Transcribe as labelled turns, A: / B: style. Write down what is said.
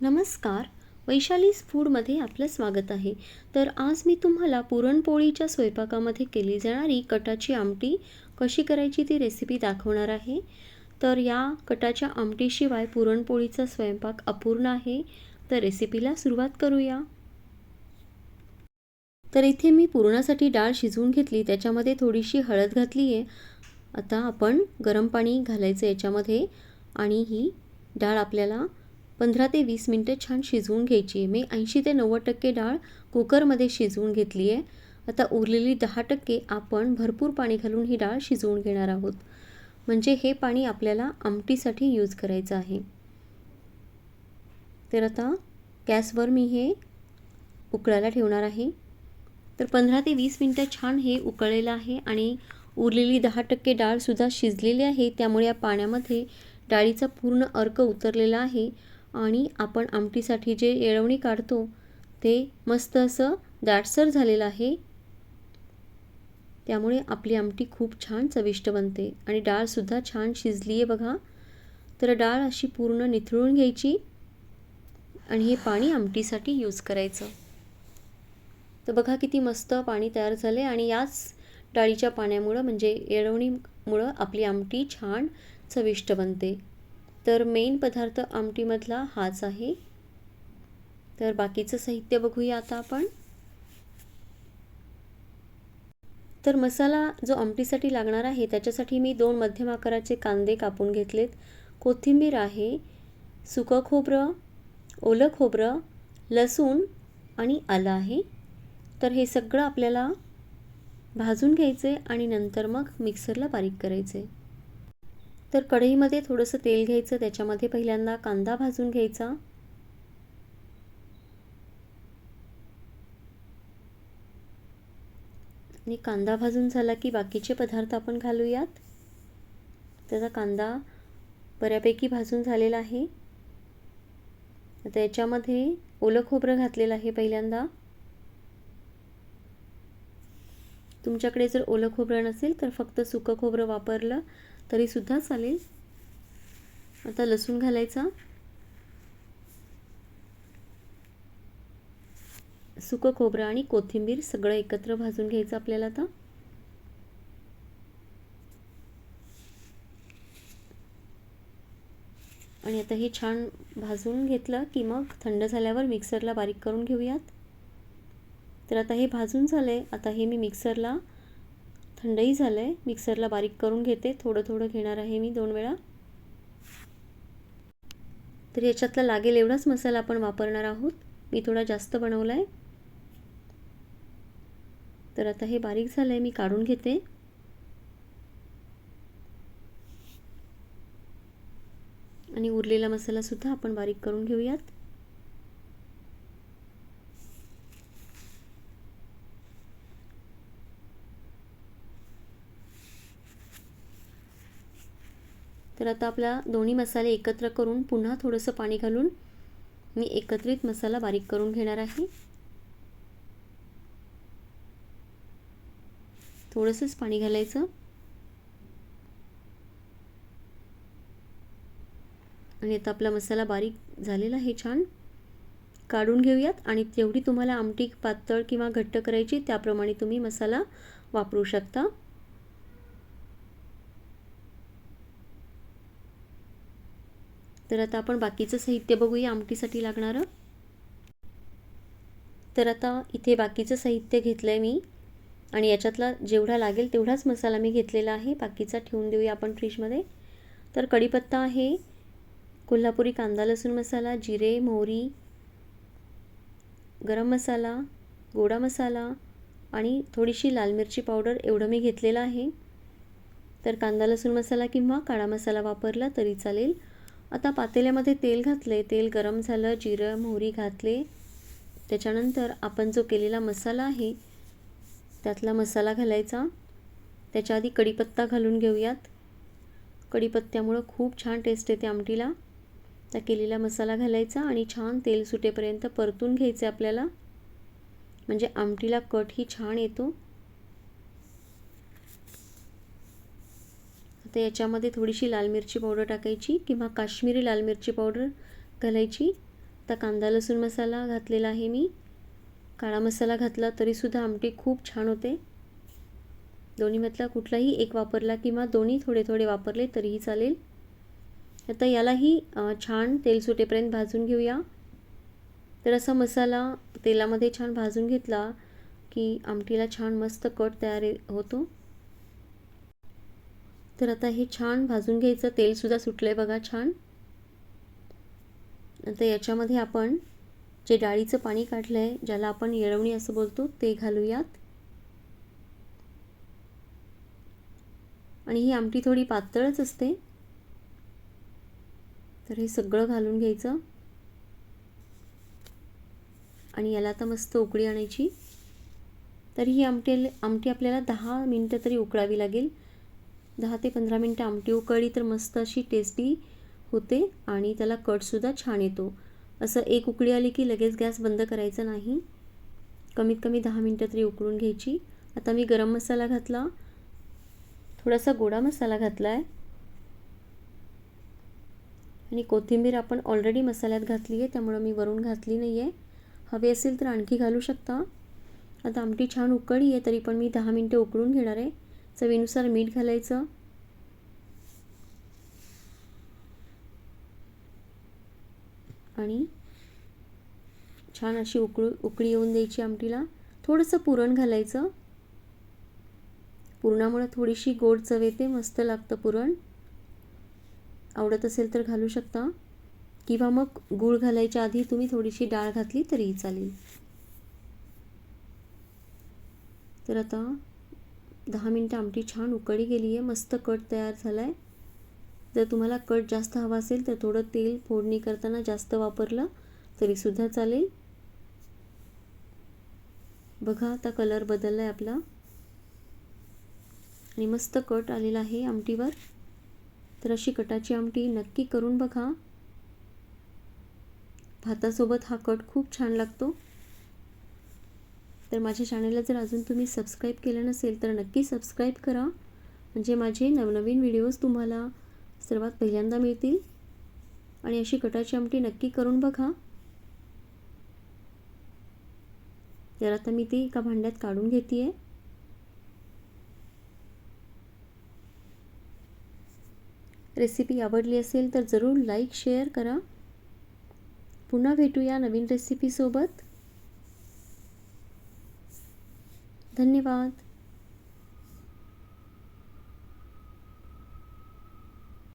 A: नमस्कार. वैशालीज फूडमध्ये आपलं स्वागत आहे. तर आज मी तुम्हाला पुरणपोळीच्या स्वयंपाकामध्ये केली जाणारी कटाची आमटी कशी करायची ती रेसिपी दाखवणार आहे. तर या कटाच्या आमटीशिवाय पुरणपोळीचा स्वयंपाक अपूर्ण आहे. तर रेसिपीला सुरुवात करूया. तर इथे मी पुरणासाठी डाळ शिजवून घेतली. त्याच्यामध्ये थोडीशी हळद घातली आहे. आता आपण गरम पाणी घालायचं याच्यामध्ये आणि ही डाळ आपल्याला पंधरा ते वीस मिनटं छान शिजवून घ्यायची आहे. मी ऐंशी ते नव्वद टक्के डाळ कुकरमध्ये शिजवून घेतली आहे. आता उरलेली दहा टक्के आपण भरपूर पाणी घालून ही डाळ शिजवून घेणार आहोत. म्हणजे हे पाणी आपल्याला आमटीसाठी यूज करायचं आहे. तर आता गॅसवर मी हे उकळायला ठेवणार आहे. तर पंधरा ते वीस मिनटं छान हे उकळलेलं आहे आणि उरलेली दहा टक्के डाळसुद्धा शिजलेली आहे. त्यामुळे या पाण्यामध्ये डाळीचा पूर्ण अर्क उतरलेला आहे. आणि आपण आमटीसाठी जे येळवणी काढतो ते मस्त असं दाटसर झालेलं आहे. त्यामुळे आपली आमटी खूप छान चविष्ट बनते आणि डाळसुद्धा छान शिजली आहे बघा. तर डाळ अशी पूर्ण निथळून घ्यायची आणि हे पाणी आमटीसाठी यूज करायचं. तर बघा किती मस्त पाणी तयार झाले आणि याच डाळीच्या पाण्यामुळं म्हणजे येळवणीमुळं आपली आमटी छान चविष्ट बनते. तर मेन पदार्थ आमटीमधला हाच आहे. तर बाकीचं साहित्य बघूया आता आपण. तर मसाला जो आमटीसाठी लागणार आहे त्याच्यासाठी मी दोन मध्यम आकाराचे कांदे कापून घेतलेत. कोथिंबीर आहे सुकं खोबरं ओलं खोबरं लसूण आणि आलं आहे. तर हे सगळं आपल्याला भाजून घ्यायचे आणि नंतर मग मिक्सरला बारीक करायचे तर कढईमध्ये थोडंसं तेल घ्यायचं त्याच्यामध्ये पहिल्यांदा कांदा भाजून घ्यायचा. आणि कांदा भाजून झाला की बाकीचे पदार्थ आपण घालूयात. त्याचा कांदा बऱ्यापैकी भाजून झालेला आहे. आता याच्यामध्ये ओलं खोबरं घातलेलं आहे पहिल्यांदा. तुमच्याकडे जर ओलं खोबरं नसेल तर फक्त सुकं खोबरं वापरलं. तरीसुद्धा चालेल. आता लसूण घालायचा. सुकं खोबरं आणि कोथिंबीर सगळं एकत्र भाजून घ्यायचं आपल्याला आता. आणि आता हे छान भाजून घेतलं की मग थंड झाल्यावर मिक्सरला बारीक करून घेऊयात. तर आता हे भाजून झालं आहे आता हे मी मिक्सरला थंडही झालं आहे मिक्सरला बारीक करून घेते. थोडं थोडं घेणार आहे मी दोन वेळा. तर याच्यातला लागेल एवढाच मसाला आपण वापरणार आहोत. मी थोडा जास्त बनवला आहे तर आता हे बारीक झालं आहे मी काढून घेते. आणि उरलेला मसालासुद्धा आपण बारीक करून घेऊयात. तर आता आपला दोन्ही मसाले एकत्र करून पुन्हा थोडंसं पाणी घालून मी एकत्रित मसाला बारीक करून घेणार आहे. थोडंसंच पाणी घालायचं. आणि आता आपला मसाला बारीक झालेला आहे छान. काढून घेऊयात आणि तेवढी तुम्हाला आमटी पातळ किंवा घट्ट करायची त्याप्रमाणे तुम्ही मसाला वापरू शकता. तर आता आपण बाकीचं साहित्य बघूया आमटीसाठी लागणारं. तर आता इथे बाकीचं साहित्य घेतलं आहे मी. आणि याच्यातला जेवढा लागेल तेवढाच मसाला मी घेतलेला आहे. बाकीचा ठेवून देऊया आपण फ्रीजमध्ये. तर कढीपत्ता आहे. कोल्हापुरी कांदा लसूण मसाला जिरे मोहरी गरम मसाला गोडा मसाला आणि थोडीशी लाल मिरची पावडर एवढं मी घेतलेलं आहे. तर कांदा लसूण मसाला किंवा काळा मसाला वापरला तरी चालेल. आता पातेल्यामध्ये तेल घातले. तेल गरम झालं जिरं मोहरी घातले. त्याच्यानंतर आपण जो केलेला मसाला आहे त्यातला मसाला घालायचा. त्याच्या आधी कढीपत्ता घालून घेऊयात. कढीपत्त्यामुळं खूप छान टेस्ट येते आमटीला. त्या केलेला मसाला घालायचा आणि छान तेल सुटेपर्यंत परतून घ्यायचे आपल्याला. म्हणजे आमटीला कटही छान येतो. आता याच्यामध्ये थोडीशी लाल मिरची पावडर टाकायची किंवा काश्मीरी लाल मिरची पावडर घालायची. आता कांदा लसूण मसाला घातलेला आहे मी. काळा मसाला घातला तरीसुद्धा आमटी खूप छान होते. दोन्हीमधला कुठलाही एक वापरला किंवा दोन्ही थोडे थोडे वापरले तरीही चालेल. आता यालाही छान तेल सुटेपर्यंत भाजून घेऊया. तर असा मसाला तेलामध्ये छान भाजून घेतला की आमटीला छान मस्त कट तयार होतो. तर आता हे छान भाजून घ्यायचं. तेलसुद्धा सुटलं आहे बघा छान. आता याच्यामध्ये आपण जे डाळीचं पाणी काढलं आहे ज्याला आपण येळवणी असं बोलतो ते घालूयात. आणि ही आमटी थोडी पातळच असते. तर हे सगळं घालून घ्यायचं. आणि याला आता मस्त उकळी आणायची. तर ही आमटी आमटी आपल्याला दहा मिनटं तरी उकळावी लागेल. दहा ते पंधरा मिनटं आमटी उकळली तर मस्त अशी टेस्टी होते आणि त्याला कटसुद्धा छान येतो. असं एक उकळी आली की लगेच गॅस बंद करायचा नाही. कमीत कमी दहा मिनटं तरी उकळून घ्यायची. आता मी गरम मसाला घातला. थोडासा गोडा मसाला घातला आहे आणि कोथिंबीर आपण ऑलरेडी मसाल्यात घातली आहे त्यामुळं मी वरून घातली नाही आहे हवे असेल तर आणखी घालू शकता. आता आमटी छान उकळी आहे तरी पण मी दहा मिनटं उकळून घेणार आहे. चवीनुसार मीठ घालायचं. आणि छान अशी उकळू उकळी येऊन द्यायची आमटीला. थोडंसं पुरण घालायचं. पुरणामुळे थोडीशी गोड चव येते मस्त लागतं पुरण. आवडत असेल तर घालू शकता. किंवा मग गूळ घालायच्या आधी तुम्ही थोडीशी डाळ घातली तरीही चालेल. तर आता दहा मिनटं आमटी छान उकळी गेली आहे मस्त कट तयार झाला आहे जर तुम्हाला कट जास्त हवा असेल तर थोडं तेल फोडणी करताना जास्त वापरलं तरीसुद्धा चालेल. बघा आता कलर बदलला आहे आपला. आणि मस्त कट आलेला आहे आमटीवर. तर अशी कटाची आमटी नक्की करून बघा. भातासोबत हा कट खूप छान लागतो. तर माझ्या चॅनलला जर अजून तुम्ही सबस्क्राईब केलं नसेल तर नक्की सबस्क्राईब करा. म्हणजे माझे नवनवीन व्हिडिओज तुम्हाला सर्वात पहिल्यांदा मिळतील. आणि अशी कटाची आमटी नक्की करून बघा. तर आता मी ती एका भांड्यात काढून घेते आहे रेसिपी आवडली असेल तर जरूर लाईक शेअर करा. पुन्हा भेटूया नवीन रेसिपीसोबत धन्यवाद.